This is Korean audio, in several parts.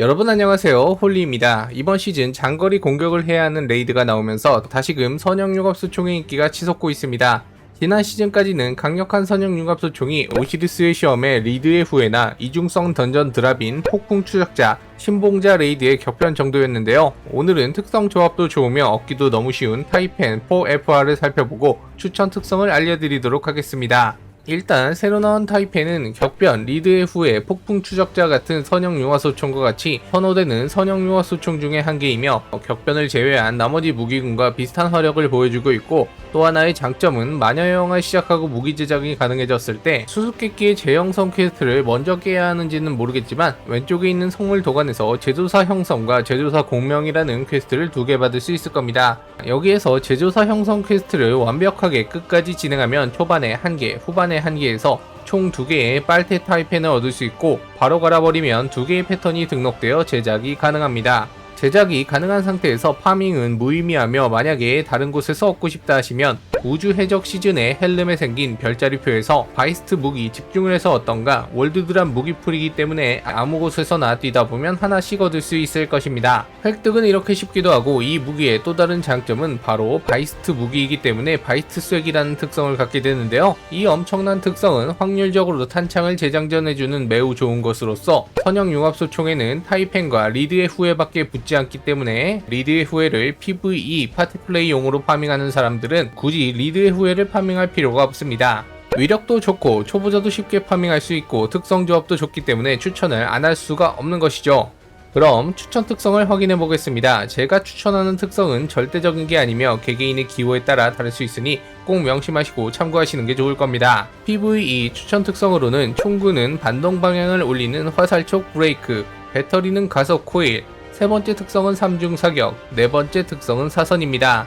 여러분 안녕하세요. 홀리입니다. 이번 시즌 장거리 공격을 해야 하는 레이드가 나오면서 다시금 선형 융합수 총의 인기가 치솟고 있습니다. 지난 시즌까지는 강력한 선형 융합수 총이 오시리스의 시험에 리드의 후회나 이중성 던전 드랍인 폭풍 추적자, 신봉자 레이드의 격변 정도였는데요. 오늘은 특성 조합도 좋으며 얻기도 너무 쉬운 타이펜 4FR을 살펴보고 추천 특성을 알려드리도록 하겠습니다 일단 새로 나온 타이페는 격변, 리드의 후에 폭풍 추적자 같은 선형 융화소총과 같이 선호되는 선형 융화소총 중에 한 개이며 격변을 제외한 나머지 무기군과 비슷한 화력을 보여주고 있고 또 하나의 장점은 마녀여행을 시작하고 무기 제작이 가능해졌을 때 수수께끼의 재형성 퀘스트를 먼저 깨야 하는지는 모르겠지만 왼쪽에 있는 성물 도관에서 제조사 형성과 제조사 공명이라는 퀘스트를 두 개 받을 수 있을 겁니다. 여기에서 제조사 형성 퀘스트를 완벽하게 끝까지 진행하면 초반에 한 개, 후반에 한 개에서 총두 개의 빨테 타입펜을 얻을 수 있고 바로 갈아버리면 두 개의 패턴이 등록되어 제작이 가능합니다. 제작이 가능한 상태에서 파밍은 무의미하며 만약에 다른 곳에서 얻고 싶다 하시면 우주 해적 시즌에 헬름에 생긴 별자리표에서 바이스트 무기 집중을 해서 얻던가 월드드랍 무기풀이기 때문에 아무 곳에서나 뛰다 보면 하나씩 얻을 수 있을 것입니다. 획득은 이렇게 쉽기도 하고 이 무기의 또 다른 장점은 바로 바이스트 무기이기 때문에 바이스트 쐐기라는 특성을 갖게 되는데요. 이 엄청난 특성은 확률적으로 탄창을 재장전해주는 매우 좋은 것으로서 선형 융합소 총에는 타이펜과 리드의 후회밖에 붙지 않기 때문에 리드의 후회를 PVE 파티플레이용으로 파밍하는 사람들은 굳이 리드의 후회를 파밍할 필요가 없습니다. 위력도 좋고 초보자도 쉽게 파밍할 수 있고 특성 조합도 좋기 때문에 추천을 안 할 수가 없는 것이죠. 그럼 추천 특성을 확인해 보겠습니다. 제가 추천하는 특성은 절대적인 게 아니며 개개인의 기호에 따라 다를 수 있으니 꼭 명심하시고 참고하시는 게 좋을 겁니다. PVE 추천 특성으로는 총구는 반동 방향을 올리는 화살촉 브레이크, 배터리는 가속 코일, 세 번째 특성은 3중 사격, 네 번째 특성은 사선입니다.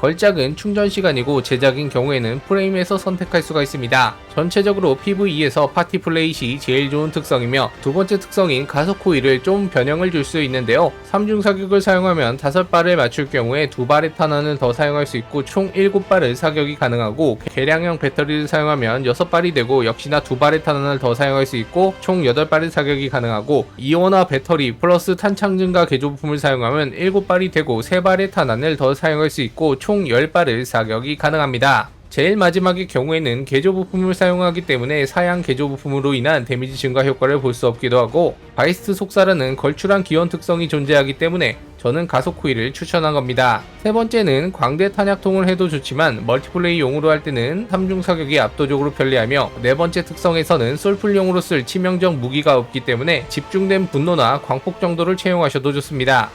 걸작은 충전 시간이고 제작인 경우에는 프레임에서 선택할 수가 있습니다. 전체적으로 PVE에서 파티 플레이 시 제일 좋은 특성이며 두 번째 특성인 가속 코일을 좀 변형을 줄 수 있는데요. 3중 사격을 사용하면 5발을 맞출 경우에 2발의 탄환을 더 사용할 수 있고 총 7발을 사격이 가능하고 개량형 배터리를 사용하면 6발이 되고 역시나 2발의 탄환을 더 사용할 수 있고 총 8발의 사격이 가능하고 이온화 배터리 플러스 탄창 증가 개조 부품을 사용하면 7발이 되고 3발의 탄환을 더 사용할 수 있고 총 10발을 사격이 가능합니다. 제일 마지막의 경우에는 개조 부품을 사용하기 때문에 사양 개조 부품으로 인한 데미지 증가 효과를 볼 수 없기도 하고 바이스트 속사라는 걸출한 기원 특성이 존재하기 때문에 저는 가속 코일을 추천한 겁니다. 세 번째는 광대 탄약통을 해도 좋지만 멀티플레이용으로 할 때는 3중 사격이 압도적으로 편리하며 네 번째 특성에서는 솔플용으로 쓸 치명적 무기가 없기 때문에 집중된 분노나 광폭 정도를 채용하셔도 좋습니다.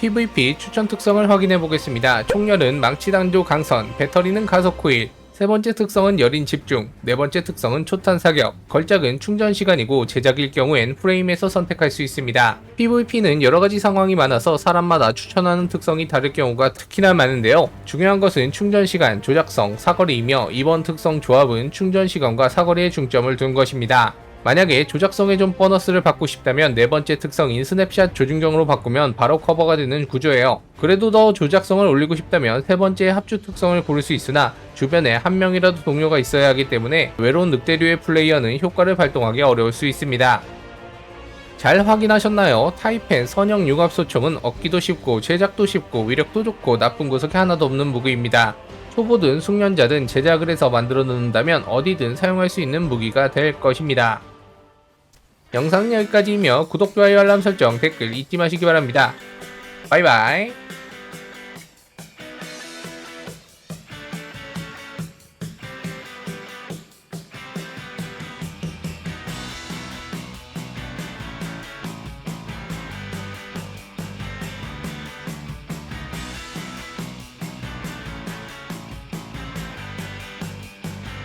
PVP 추천 특성을 확인해 보겠습니다. 총열은 망치 단조 강선, 배터리는 가속 코일, 세 번째 특성은 여린 집중, 네 번째 특성은 초탄 사격, 걸작은 충전 시간이고 제작일 경우엔 프레임에서 선택할 수 있습니다. PVP는 여러 가지 상황이 많아서 사람마다 추천하는 특성이 다를 경우가 특히나 많은데요. 중요한 것은 충전 시간, 조작성, 사거리이며 이번 특성 조합은 충전 시간과 사거리에 중점을 둔 것입니다. 만약에 조작성에 좀 보너스를 받고 싶다면 네 번째 특성인 스냅샷 조준경으로 바꾸면 바로 커버가 되는 구조예요. 그래도 더 조작성을 올리고 싶다면 세 번째 합주 특성을 고를 수 있으나 주변에 한 명이라도 동료가 있어야 하기 때문에 외로운 늑대류의 플레이어는 효과를 발동하기 어려울 수 있습니다. 잘 확인하셨나요? 타이펜 선형 융합소총은 얻기도 쉽고 제작도 쉽고 위력도 좋고 나쁜 구석이 하나도 없는 무기입니다. 초보든 숙련자든 제작을 해서 만들어 놓는다면 어디든 사용할 수 있는 무기가 될 것입니다. 영상은 여기까지이며 구독, 좋아요, 알람 설정, 댓글 잊지 마시기 바랍니다. 바이바이.